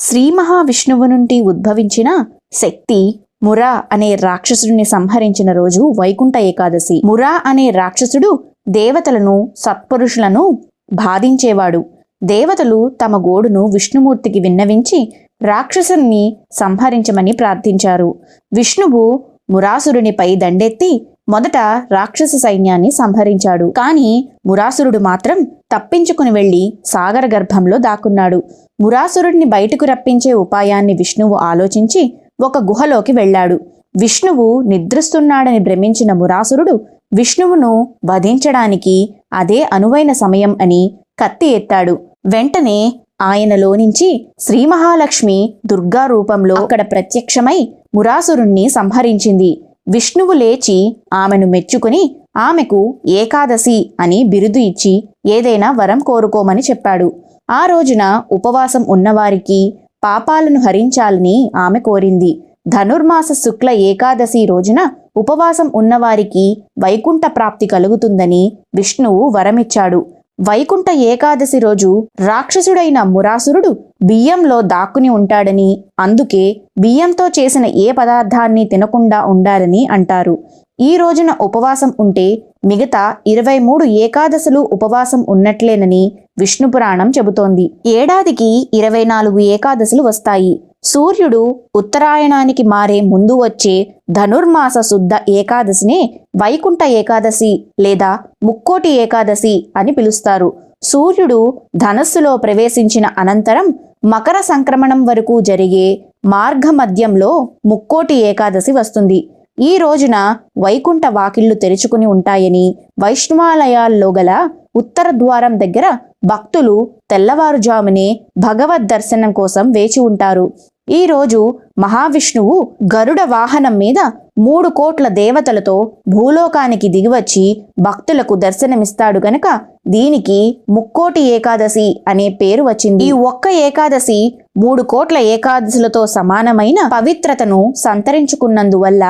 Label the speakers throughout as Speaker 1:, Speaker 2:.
Speaker 1: శ్రీ మహావిష్ణువు నుండి ఉద్భవించిన శక్తి మురా అనే రాక్షసుడిని సంహరించిన రోజు వైకుంఠ ఏకాదశి. మురా అనే రాక్షసుడు దేవతలను సత్పురుషులను బాధించేవాడు. దేవతలు తమ గోడును విష్ణుమూర్తికి విన్నవించి రాక్షసుని సంహరించమని ప్రార్థించారు. విష్ణువు మురాసురునిపై దండెత్తి మొదట రాక్షస సైన్యాన్ని సంహరించాడు. కాని మురాసురుడు మాత్రం తప్పించుకుని వెళ్ళి సాగర గర్భంలో దాక్కున్నాడు. మురాసురుడిని బయటకు రప్పించే ఉపాయాన్ని విష్ణువు ఆలోచించి ఒక గుహలోకి వెళ్ళాడు. విష్ణువు నిద్రిస్తున్నాడని భ్రమించిన మురాసురుడు విష్ణువును వధించడానికి అదే అనువైన సమయం అని కత్తి ఎత్తాడు. వెంటనే ఆయనలో నుంచి శ్రీ మహాలక్ష్మి దుర్గా రూపంలో అక్కడ ప్రత్యక్షమై మురాసురుణ్ణి సంహరించింది. విష్ణువు లేచి ఆమెను మెచ్చుకుని ఆమెకు ఏకాదశి అని బిరుదు ఇచ్చి ఏదైనా వరం కోరుకోమని చెప్పాడు. ఆ రోజున ఉపవాసం ఉన్నవారికి పాపాలను హరించాలని ఆమె కోరింది. ధనుర్మాస శుక్ల ఏకాదశి రోజున ఉపవాసం ఉన్నవారికి వైకుంఠ ప్రాప్తి కలుగుతుందని విష్ణువు వరమిచ్చాడు. వైకుంఠ ఏకాదశి రోజు రాక్షసుడైన మురాసురుడు బియ్యంలో దాక్కుని ఉంటాడని అందుకే బియ్యంతో చేసిన ఏ పదార్థాన్ని తినకుండా ఉండాలని అంటారు. ఈ రోజున ఉపవాసం ఉంటే మిగతా ఇరవై మూడు ఏకాదశులు ఉపవాసం ఉన్నట్లేనని విష్ణు పురాణం చెబుతోంది. ఏడాదికి ఇరవై నాలుగు ఏకాదశులు వస్తాయి. సూర్యుడు ఉత్తరాయణానికి మారే ముందు వచ్చే ధనుర్మాస శుద్ధ ఏకాదశినే వైకుంఠ ఏకాదశి లేదా ముక్కోటి ఏకాదశి అని పిలుస్తారు. సూర్యుడు ధనస్సులో ప్రవేశించిన అనంతరం మకర సంక్రమణం వరకు జరిగే మార్గ మధ్యంలో ముక్కోటి ఏకాదశి వస్తుంది. ఈ రోజున వైకుంఠ వాకిళ్ళు తెరుచుకుని ఉంటాయని వైష్ణవాలయాల్లో గల ఉత్తర ద్వారం దగ్గర భక్తులు తెల్లవారుజామునే భగవద్ దర్శనం కోసం వేచి ఉంటారు. ఈరోజు మహావిష్ణువు గరుడ వాహనం మీద మూడు కోట్ల దేవతలతో భూలోకానికి దిగివచ్చి భక్తులకు దర్శనమిస్తాడు గనక దీనికి ముక్కోటి ఏకాదశి అనే పేరు వచ్చింది. ఈ ఒక్క ఏకాదశి మూడు కోట్ల ఏకాదశులతో సమానమైన పవిత్రతను సంతరించుకున్నందువల్ల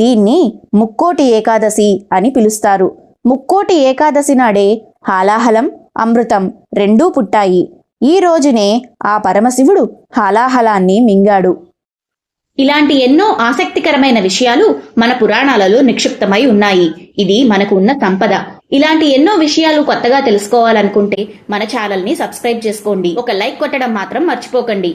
Speaker 1: దీన్ని ముక్కోటి ఏకాదశి అని పిలుస్తారు. ముక్కోటి ఏకాదశి నాడే హాలాహలం అమృతం రెండూ పుట్టాయి. ఈ రోజునే ఆ పరమశివుడు హాలాహలాన్ని మింగాడు.
Speaker 2: ఇలాంటి ఎన్నో ఆసక్తికరమైన విషయాలు మన పురాణాలలో నిక్షిప్తమై ఉన్నాయి. ఇది మనకు ఉన్న సంపద. ఇలాంటి ఎన్నో విషయాలు కొత్తగా తెలుసుకోవాలనుకుంటే మన ఛానల్ని సబ్స్క్రైబ్ చేసుకోండి. ఒక లైక్ కొట్టడం మాత్రం మర్చిపోకండి.